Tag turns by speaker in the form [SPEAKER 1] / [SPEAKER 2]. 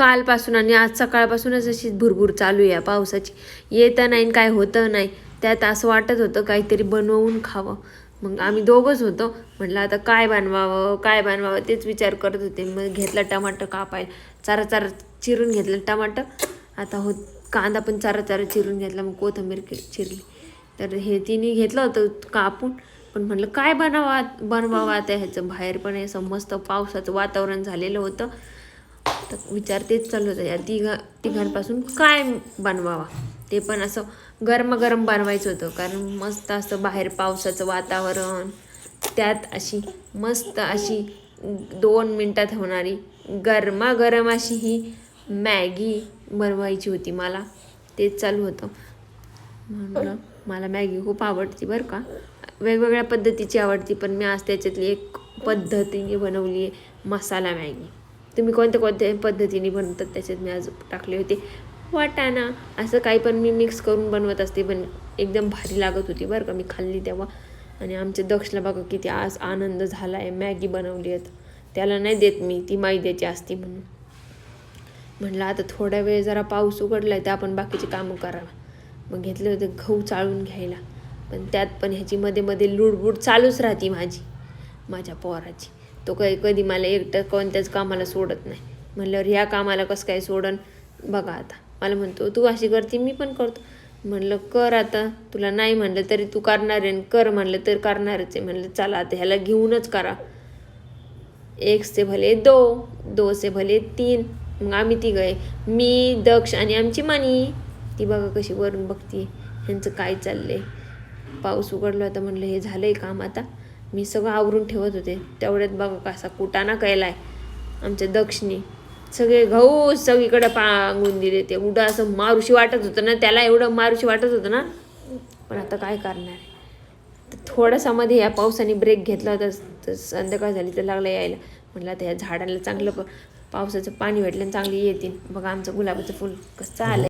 [SPEAKER 1] कालपासून आणि आज सकाळपासूनच अशी भुरभूर चालू आहे पावसाची. येतं नाही आणि काय होतं नाही. त्यात असं वाटत होतं काहीतरी बनवून खावं. मग आम्ही दोघंच होतो. म्हटलं आता काय बनवावं काय बनवावं तेच विचार करत होते. मग घेतलं टमाटर कापायला. चारा चारा चिरून घेतलं टमाटर आता हो कांदा पण चारा चारा चिरून घेतला. मग कोथंबीर चिरली. तर हे तिने घेतलं होतं कापून. पण म्हटलं काय बनवा बनवावं आता ह्याचं? बाहेर पण हे असं मस्त पावसाचं वातावरण झालेलं होतं. तर विचार तेच चालू होता. या तिघा तिघांपासून काय बनवावा? ते पण असं गरम बनवायचं होतं. कारण मस्त असं बाहेर पावसाचं वातावरण त्यात अशी मस्त अशी दोन मिनटात होणारी गरमागरम अशी ही मॅगी बनवायची होती मला. तेच चालू होतं. म्हणून मला मॅगी खूप आवडती बरं का. वेगवेगळ्या पद्धतीची आवडती पण मी आज त्याच्यातली एक पद्धतीने बनवली आहे मसाला मॅगी. तुम्ही कोणत्या कोणत्या पद्धतीने बनवतात त्याच्यात मी आज टाकले होते. वाटाणा असं काही पण मी मिक्स करून बनवत असते पण एकदम भारी लागत होती बरं का. मी खाल्ली तेव्हा. आणि आमच्या दक्षला बघा किती आज आनंद झाला आहे मॅगी बनवली आहेत. त्याला नाही देत मी ती मैद्याची असती म्हणून. म्हटलं आता थोडा वेळ जरा पाऊस उघडला आहे तर आपण बाकीची कामं करावं. मग घेतले होते गहू चाळून घ्यायला. पण त्यात पण ह्याची मध्ये मध्ये लुडबुड चालूच राहते माझी. माझ्या पोराची. तो काही कधी मला एकटं कोणत्याच कामाला सोडत नाही. म्हणल्यावर ह्या कामाला कसं काय सोडन? बघा आता. मला म्हणतो तू अशी करते मी पण करतो. म्हणलं कर आता. तुला नाही म्हणलं तरी तू करणार आहे आणि कर म्हणलं तर करणारच आहे. म्हणलं चला आता ह्याला घेऊनच करा. एक से भले दो दो से भले तीन. मग आम्ही ती गय मी दक्ष आणि आमची मनी. ती बघा कशी वरून बघती ह्यांचं काय चाललंय? पाऊस उघडला होता म्हणलं हे झालंय काम आता. मी सगळं आवरून ठेवत होते. तेवढ्यात बघा कसा कुटाणा आहे आमच्या दक्षिणी सगळे घाऊ सगळीकडे पांगून दिले. ते उडं असं मारुशी वाटत होतं ना त्याला एवढं मारुशी वाटत होतं ना. पण आता काय करणार आहे? तर थोडासा मध्ये या पावसाने ब्रेक घेतला होता. तर संध्याकाळ झाली तर लागला यायला. म्हटलं आता या झाडाला चांगलं प- पावसाचं पाणी भेटलं आणि चांगली येतील. बघा आमचं गुलाबाचं फुल कसं आलं